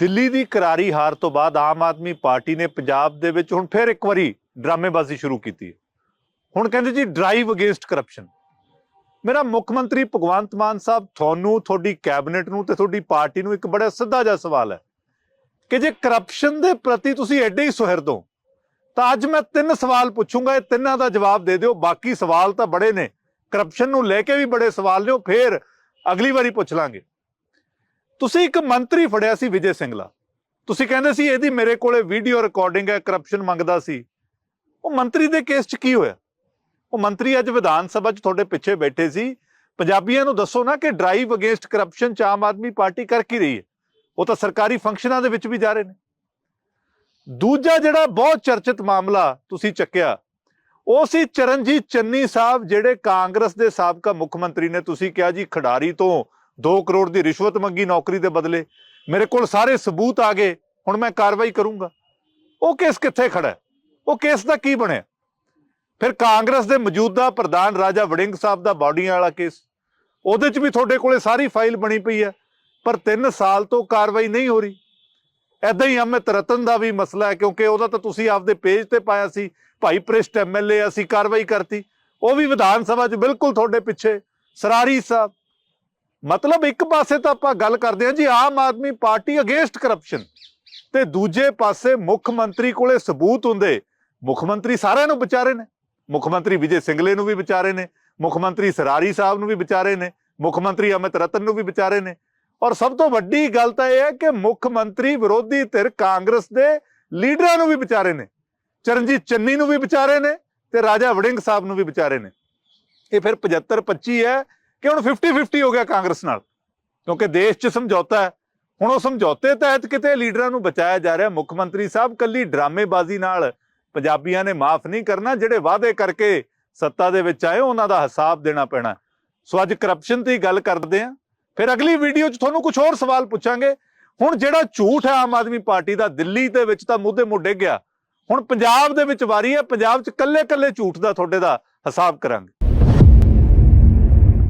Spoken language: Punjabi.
ਦਿੱਲੀ ਦੀ ਕਰਾਰੀ ਹਾਰ ਤੋਂ ਬਾਅਦ ਆਮ ਆਦਮੀ ਪਾਰਟੀ ਨੇ ਪੰਜਾਬ ਦੇ ਵਿੱਚ ਹੁਣ ਫਿਰ ਇੱਕ ਵਾਰੀ ਡਰਾਮੇਬਾਜ਼ੀ ਸ਼ੁਰੂ ਕੀਤੀ ਹੈ। ਹੁਣ ਕਹਿੰਦੇ ਜੀ ਡਰਾਈਵ ਅਗੇਂਸਟ ਕਰਪਸ਼ਨ ਮੇਰਾ ਮੁੱਖ ਮੰਤਰੀ ਭਗਵੰਤ ਮਾਨ ਸਾਹਿਬ, ਤੁਹਾਨੂੰ, ਤੁਹਾਡੀ ਕੈਬਨਿਟ ਨੂੰ ਤੇ ਤੁਹਾਡੀ ਪਾਰਟੀ ਨੂੰ ਇੱਕ ਬੜਾ ਸਿੱਧਾ ਜਿਹਾ ਸਵਾਲ ਹੈ ਕਿ ਜੇ ਕਰਪਸ਼ਨ ਦੇ ਪ੍ਰਤੀ ਤੁਸੀਂ ਐਡੇ ਹੀ ਸੁਹਿਰਦ ਹੋ, ਤਾਂ ਅੱਜ ਮੈਂ ਤਿੰਨ ਸਵਾਲ ਪੁੱਛੂੰਗਾ, ਇਹ ਤਿੰਨਾਂ ਦਾ ਜਵਾਬ ਦੇ ਦਿਓ। ਬਾਕੀ ਸਵਾਲ ਤਾਂ ਬੜੇ ਨੇ। ਕਰਪਸ਼ਨ ਨੂੰ ਲੈ ਕੇ ਵੀ ਬੜੇ ਸਵਾਲ ਨੇ, ਉਹ ਫੇਰ ਅਗਲੀ ਵਾਰੀ ਪੁੱਛ ਲਾਂਗੇ। ਤੁਸੀਂ ਇੱਕ ਮੰਤਰੀ ਫੜਿਆ ਸੀ ਵਿਜੇ ਸਿੰਗਲਾ। ਤੁਸੀਂ ਕਹਿੰਦੇ ਸੀ ਇਹਦੀ ਮੇਰੇ ਕੋਲੇ ਵੀਡੀਓ ਰਿਕਾਰਡਿੰਗ ਹੈ ਕਰਪਸ਼ਨ ਮੰਗਦਾ ਸੀ। ਉਹ ਮੰਤਰੀ ਦੇ ਕੇਸ 'ਚ ਕੀ ਹੋਇਆ? ਉਹ ਮੰਤਰੀ ਅੱਜ ਵਿਧਾਨ ਸਭਾ 'ਚ ਤੁਹਾਡੇ ਪਿੱਛੇ ਬੈਠੇ ਸੀ। ਪੰਜਾਬੀਆਂ ਨੂੰ ਦੱਸੋ ਨਾ ਕਿ ਡਰਾਈਵ ਅਗੇਂਸਟ ਕਰਪਸ਼ਨ 'ਚ ਆਮ ਆਦਮੀ ਪਾਰਟੀ ਕਰ ਕੀ ਰਹੀ ਹੈ? ਉਹ ਤਾਂ ਸਰਕਾਰੀ ਫੰਕਸ਼ਨਾਂ ਦੇ ਵਿੱਚ ਵੀ ਜਾ ਰਹੇ ਨੇ। ਦੂਜਾ ਜਿਹੜਾ ਬਹੁਤ ਚਰਚਿਤ ਮਾਮਲਾ ਤੁਸੀਂ ਚੱਕਿਆ, ਉਹ ਸੀ ਚਰਨਜੀਤ ਚੰਨੀ ਸਾਹਿਬ, ਜਿਹੜੇ ਕਾਂਗਰਸ ਦੇ ਸਾਬਕਾ ਮੁੱਖ ਮੰਤਰੀ ਨੇ। ਤੁਸੀਂ ਕਿਹਾ ਜੀ ਖਿਡਾਰੀ ਤੋਂ 2 ਕਰੋੜ ਦੀ ਰਿਸ਼ਵਤ ਮੰਗੀ ਨੌਕਰੀ ਦੇ ਬਦਲੇ। ਮੇਰੇ ਕੋਲ ਸਾਰੇ ਸਬੂਤ ਆ ਗਏ, ਹੁਣ ਮੈਂ ਕਾਰਵਾਈ ਕਰੂੰਗਾ। ਉਹ ਕੇਸ ਕਿੱਥੇ ਖੜਾ ਉਹ ਕੇਸ ਦਾ ਕੀ ਬਣਿਆ? ਫਿਰ ਕਾਂਗਰਸ ਦੇ ਮੌਜੂਦਾ ਪ੍ਰਧਾਨ ਰਾਜਾ ਵੜਿੰਗ ਸਾਹਿਬ ਦਾ ਬਾਡੀਆਂ ਵਾਲਾ ਕੇਸ। ਉਹਦੇ 'ਚ ਵੀ ਤੁਹਾਡੇ ਕੋਲੇ ਸਾਰੀ ਫਾਈਲ ਬਣੀ ਪਈ ਹੈ, ਪਰ 3 ਸਾਲ ਤੋਂ ਕਾਰਵਾਈ ਨਹੀਂ ਹੋ ਰਹੀ। ਐਦਾਂ ਹੀ ਅਮਿਤ ਰਤਨ ਦਾ ਵੀ ਮਸਲਾ ਹੈ, ਕਿਉਂਕਿ ਉਹਦਾ ਤਾਂ ਤੁਸੀਂ ਆਪਦੇ ਪੇਜ ਤੇ ਪਾਇਆ ਸੀ, ਭਾਈ ਪ੍ਰਿਸ਼ਟ ਐਮਐਲਏ ਅਸੀਂ ਕਾਰਵਾਈ ਕਰਤੀ। ਉਹ ਵੀ ਵਿਧਾਨ ਸਭਾ 'ਚ ਬਿਲਕੁਲ ਤੁਹਾਡੇ ਪਿੱਛੇ, ਸਰਾਰੀ ਸਾਹਿਬ ਮਤਲਬ ਇੱਕ ਪਾਸੇ ਤਾਂ ਆਪਾਂ ਗੱਲ ਕਰਦੇ ਹਾਂ ਜੀ, Aam Aadmi party against corruption ਤੇ ਦੂਜੇ ਪਾਸੇ ਮੁੱਖ ਮੰਤਰੀ ਕੋਲੇ ਸਬੂਤ ਹੁੰਦੇ। ਮੁੱਖ ਮੰਤਰੀ ਸਾਰਿਆਂ ਨੂੰ ਵਿਚਾਰੇ ਨੇ। ਮੁੱਖ ਮੰਤਰੀ ਵਿਜੇ ਸਿੰਗਲੇ ਨੂੰ ਵੀ ਵਿਚਾਰੇ ਨੇ। ਮੁੱਖ ਮੰਤਰੀ ਸਰਾਰੀ ਸਾਹਿਬ ਨੂੰ ਵੀ ਵਿਚਾਰੇ ਨੇ। ਮੁੱਖ ਮੰਤਰੀ ਅਮਿਤ ਰਤਨ ਨੂੰ ਵੀ ਵਿਚਾਰੇ ਨੇ। ਔਰ ਸਭ ਤੋਂ ਵੱਡੀ ਗੱਲ ਤਾਂ ਇਹ ਹੈ ਕਿ ਮੁੱਖ ਮੰਤਰੀ ਵਿਰੋਧੀ ਧਿਰ ਕਾਂਗਰਸ ਦੇ ਲੀਡਰਾਂ ਨੂੰ ਵੀ ਵਿਚਾਰੇ ਨੇ। ਚਰਨਜੀਤ ਚੰਨੀ ਨੂੰ ਵੀ ਵਿਚਾਰੇ ਨੇ ਤੇ ਰਾਜਾ ਵੜਿੰਗ ਸਾਹਿਬ ਨੂੰ ਵੀ ਵਿਚਾਰੇ ਨੇ। ਇਹ ਫਿਰ 75 25 ਹੈ। ਕਿ ਹੁਣ 50 50 ਹੋ ਗਿਆ ਕਾਂਗਰਸ ਨਾਲ। ਕਿਉਂਕਿ ਦੇਸ਼ 'ਚ ਸਮਝੌਤਾ ਹੈ। ਹੁਣ ਉਹ ਸਮਝੌਤੇ ਤਹਿਤ ਕਿਤੇ ਲੀਡਰਾਂ ਨੂੰ ਬਚਾਇਆ ਜਾ ਰਿਹਾ। ਮੁੱਖ ਮੰਤਰੀ ਸਾਹਿਬ ਕੱਲੀ ਡਰਾਮੇਬਾਜ਼ੀ ਨਾਲ ਪੰਜਾਬੀਆਂ ਨੇ ਮਾਫ ਨਹੀਂ ਕਰਨਾ। ਜਿਹੜੇ ਵਾਅਦੇ ਕਰਕੇ ਸੱਤਾ ਦੇ ਵਿੱਚ ਆਏ, ਉਹਨਾਂ ਦਾ ਹਿਸਾਬ ਦੇਣਾ ਪੈਣਾ। ਸੋ ਅੱਜ ਕਰਪਸ਼ਨ ਦੀ ਗੱਲ ਕਰਦੇ ਆਂ ਫਿਰ ਅਗਲੀ ਵੀਡੀਓ 'ਚ ਤੁਹਾਨੂੰ ਕੁਝ ਹੋਰ ਸਵਾਲ ਪੁੱਛਾਂਗੇ। ਹੁਣ ਜਿਹੜਾ ਝੂਠ ਹੈ ਆਮ ਆਦਮੀ ਪਾਰਟੀ ਦਾ, ਦਿੱਲੀ ਦੇ ਵਿੱਚ ਤਾਂ ਮੁੱਦੇ ਮੁੱਢੇ ਗਿਆ। ਹੁਣ ਪੰਜਾਬ ਦੇ ਵਿੱਚ ਵਾਰੀ ਹੈ। ਪੰਜਾਬ 'ਚ ਕੱਲੇ-ਕੱਲੇ ਝੂਠ ਦਾ ਤੁਹਾਡੇ ਦਾ ਹਿਸਾਬ ਕਰਾਂਗੇ।